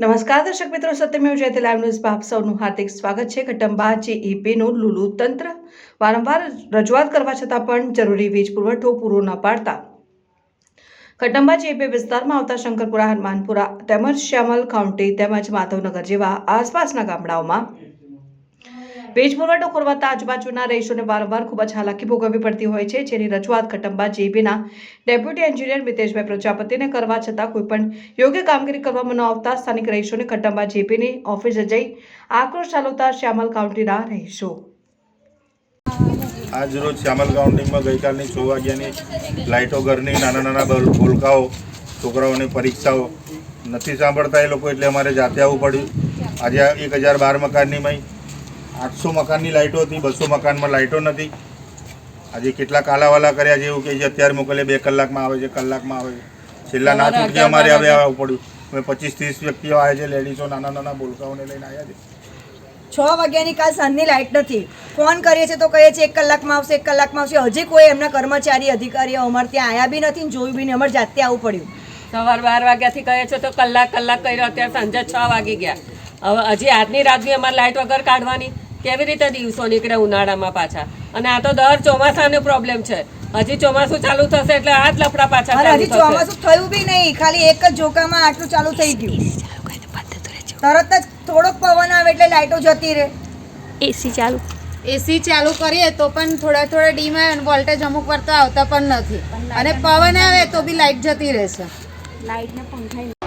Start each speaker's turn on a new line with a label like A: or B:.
A: નમસ્કાર, દર્શક મિત્રો. સત્યમેવ જયતે લાઈવ ન્યૂઝમાં આપ સૌનું હાર્દિક સ્વાગત છે. કટંબા જેઈપીનું લુલુ તંત્ર વારંવાર રજૂઆત કરવા છતાં પણ જરૂરી વીજ પુરવઠો પૂરો ન પાડતા. કટંબા જેપે વિસ્તારમાં આવતા શંકરપુરા, હનુમાનપુરા તેમજ શ્યામલ કાઉન્ટી તેમજ માધવનગર જેવા આસપાસના ગામડાઓમાં વીજ મુરવાટો ખોરવાતા આજુબાજુના રહીશોને વારંવાર ખૂબ જ હાલાકી ભોગવવી પડતી હોય છે, જેની રજૂઆત કટંબા જેબીના ડેપ્યુટી એન્જિનિયર મિતેશભાઈ પ્રજાપતિને કરવા છતાં કોઈપણ યોગ્ય કામગીરી કરવામાં ન આવતા સ્થાનિક રહીશોને કટંબા જેપીની ઓફિસે જઈ આક્રોશ ચાલવતા શ્યામલ કાઉન્ટીના રહીશો.
B: આજરોજ શ્યામલ કાઉન્ટિંગમાં ગઈકાલની છ વાગ્યાની લાઇટો ઘરની નાના નાના ભૂલકાઓ, છોકરાઓની પરીક્ષાઓ નથી સાંભળતા એ લોકો, એટલે અમારે જાતે આવવું પડ્યું. આજે એક હજાર બાર મકાનની મય આઠસો મકાનની લાઇટો હતી બસો મકાનમાં લાઇટો નથી આજે કેટલા કાલાવાલા કર્યા છે એવું કે છે. અત્યારે મોકલે બે કલાકમાં આવે છે કલાકમાં આવે છે. છેલ્લા ના છૂટકે અમારે હવે આવવું પડ્યું. અમે પચીસ ત્રીસ વ્યક્તિઓ આવે છે લેડીઝો નાના નાના બોલકાઓને લઈને આવ્યા છે.
C: છ વાગ્યાની કાલ સાંજની લાઇટ નથી. ફોન કરીએ છીએ તો કહીએ છીએ એક કલાકમાં આવશે એક કલાકમાં આવશે. હજી કોઈ એમના કર્મચારી અધિકારીઓ અમારે ત્યાં આવ્યા બી નથી જોયું બી નહીં. અમારે જાતે આવવું પડ્યું.
D: સવાર બાર વાગ્યાથી કહે છે તો કલાક કલાક કર્યો. અત્યારે સાંજે છ વાગી ગયા. હવે હજી આજની રાતની અમારે લાઇટ વગર કાઢવાની. કેવી રીતે દિવસો નીકળે ઉનાળામાં પાછા? અને આ તો દર ચોમાસાનો પ્રોબ્લેમ છે. હજી ચોમાસું ચાલુ થશે એટલે આ જ લફડા પાછા
C: હજી ચોમાસું થયું બી નહીં. ખાલી એક જ જોકામાં આટલું ચાલુ થઈ ગયું. તરત જ થોડોક પવન આવે એટલે લાઇટો જતી રહે.
E: એસી ચાલુ.
F: એસી ચાલુ કરીએ તો પણ થોડા થોડા ડીમ આવે અને વોલ્ટેજ અમુક વાર તો આવતા પણ નથી. અને પવન આવે તો બી લાઇટ જતી રહેશે.
E: લાઇટ ને પંખા